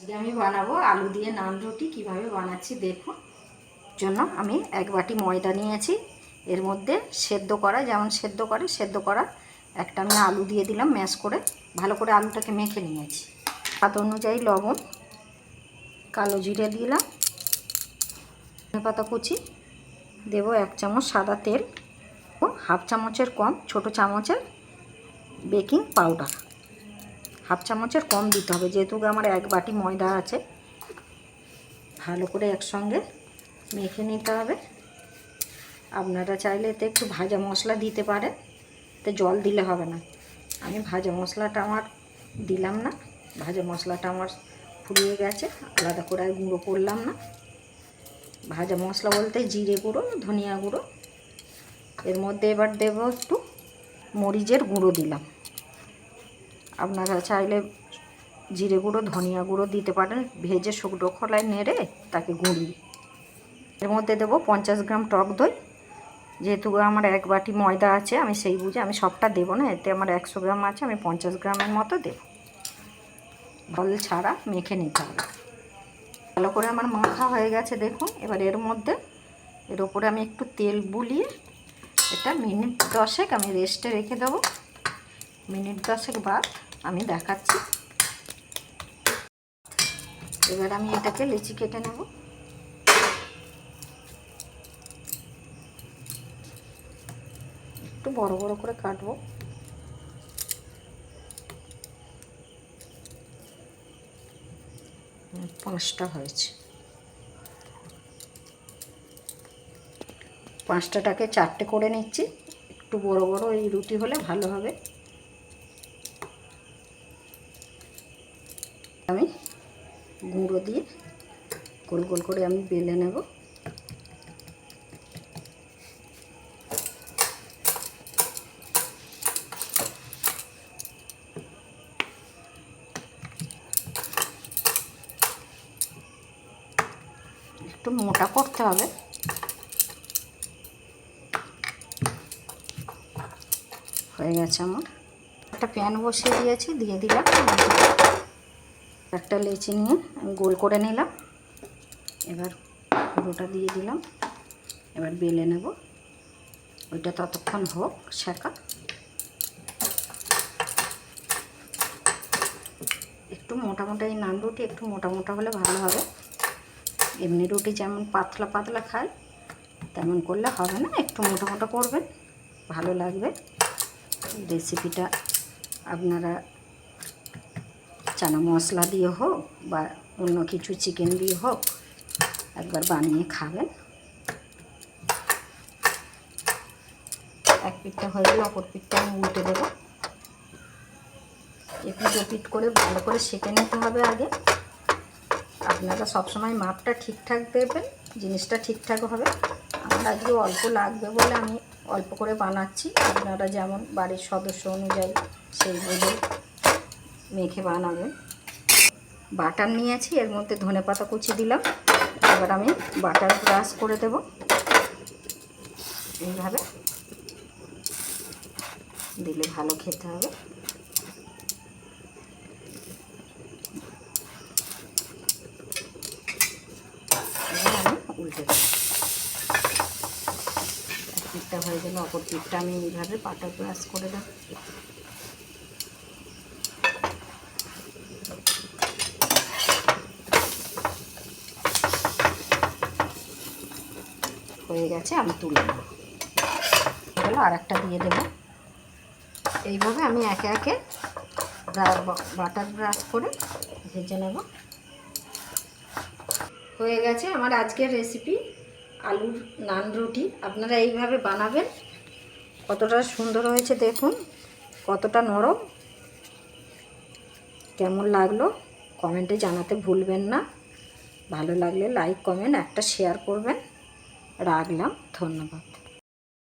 আজকে আমি বানাবো আলু দিয়ে নান রুটি। কীভাবে বানাচ্ছি দেখুন। জন্য আমি এক বাটি ময়দা নিয়েছি। এর মধ্যে সেদ্ধ করা, যেমন সেদ্ধ করে, সেদ্ধ করা একটা আমি আলু দিয়ে দিলাম ম্যাশ করে। ভালো করে আলুটাকে মেখে নিয়েছি। স্বাদ অনুযায়ী লবণ, কালো জিরে দিলাম পাতা কুচি, দেবো এক চামচ সাদা তেল, ও হাফ চামচের কম, ছোট চামচের বেকিং পাউডার। হাফ চামচের কম দিতে হবে, যেহেতু আমার এক বাটি ময়দা আছে। ভালো করে একসঙ্গে মেখে নিতে হবে। আপনারা চাইলে এতে একটু ভাজা মশলা দিতে পারেন তো জল দিলে হবে না। আমি ভাজা মশলাটা আমার দিলাম না, ভাজা মশলাটা আমার ফুরিয়ে গেছে, আলাদা করে আর গুঁড়ো করলাম না। ভাজা মশলা বলতে জিরে গুঁড়ো, ধনিয়া গুঁড়ো, এর মধ্যে এবার দেবো একটু মরিচের গুঁড়ো দিলাম। আপনারা চাইলে জিরে গুঁড়ো, ধনিয়া গুঁড়ো দিতে পারেন। ভেজে শুকনো খোলায় নেড়ে তাকে গুঁড়িয়ে এর মধ্যে দেবো পঞ্চাশ গ্রাম টক দই। যেহেতু আমার এক বাটি ময়দা আছে, আমি সেই বুঝে আমি সবটা দেবো না। এতে আমার একশো গ্রাম আছে, আমি পঞ্চাশ গ্রামের মতো দেবো। জল ছাড়া মেখে নিতে হবে। ভালো করে আমার মাখা হয়ে গেছে, দেখুন। এবার এর মধ্যে, এর ওপরে আমি একটু তেল বুলিয়ে এটা মিনিট দশেক আমি রেস্টে রেখে দেবো। মিনিট দশেক বাদ আমি দেখাচ্ছি। এবার আমি এটাকে লিচি কেটে নেব। একটু বড় বড় করে কাটবো। পাঁচটা হয়েছে। পাঁচটাটাকে চারটে করে নিচ্ছি। একটু বড় বড় এই রুটি হলে ভালো হবে আমি গুঁড়ো দিয়ে গোল গোল করে আমি বেলে নেব। একটু মোটা করতে হবে। হয়ে গেছে আমার। একটা প্যান বসিয়ে দিয়েছি, দিয়ে দিলাম। একটা লেচি নিয়ে আমি গোল করে নিলাম। এবার পুরোটা দিয়ে দিলাম। এবার বেলে নেব। ওইটা ততক্ষণ হোক, শেখা। একটু মোটা মোটা এই নান রুটি একটু মোটা মোটা হলে ভালো হবে। এমনি রুটি যেমন পাতলা পাতলা খায়, তেমন করলে হবে না। একটু মোটা মোটা করবেন, ভালো লাগবে। রেসিপিটা আপনারা চানা মশলা দিয়ে হোক বা অন্য কিছু চিকেন দিয়ে হোক, একবার বানিয়ে খাবেন। এক পিঠটা হয়ে গেলে, অপর পিঠটা আমি উল্টে দেবো। এপিট ওপিট করে ভালো করে সেঁকে নিতে হবে আগে। আপনারা সবসময় মাপটা ঠিকঠাক দেবেন, জিনিসটা ঠিকঠাক হবে। আমার আজকে অল্প লাগবে বলে আমি অল্প করে বানাচ্ছি। আপনারা যেমন বাড়ির সদস্য অনুযায়ী সেই বুঝে মেখে বানাবেন বাটার নিয়েছি, এর মধ্যে ধনে পাতা কুচি দিলাম। এবার আমি বাটার ব্রাশ করে দেব। এইভাবে দিলে ভালো খেতে হবে। উল্টে দেবো। হয়ে গেলে, অপর পিঠটা আমি এইভাবে বাটার ব্রাশ করে দেবো। হয়ে গেছে, আমি তুলে নেব। আর একটা দিয়ে দেবো। এইভাবে আমি একে একে বাটার ব্রাশ করে ভেজে নেব। হয়ে গেছে আমার আজকের রেসিপি আলুর নান রুটি। আপনারা এইভাবে বানাবেন। কতটা সুন্দর হয়েছে দেখুন, কতটা নরম। কেমন লাগল কমেন্টে জানাতে ভুলবেন না। ভালো লাগলে লাইক কমেন্ট একটা শেয়ার করবেন। রাখলাম ধন্যবাদ।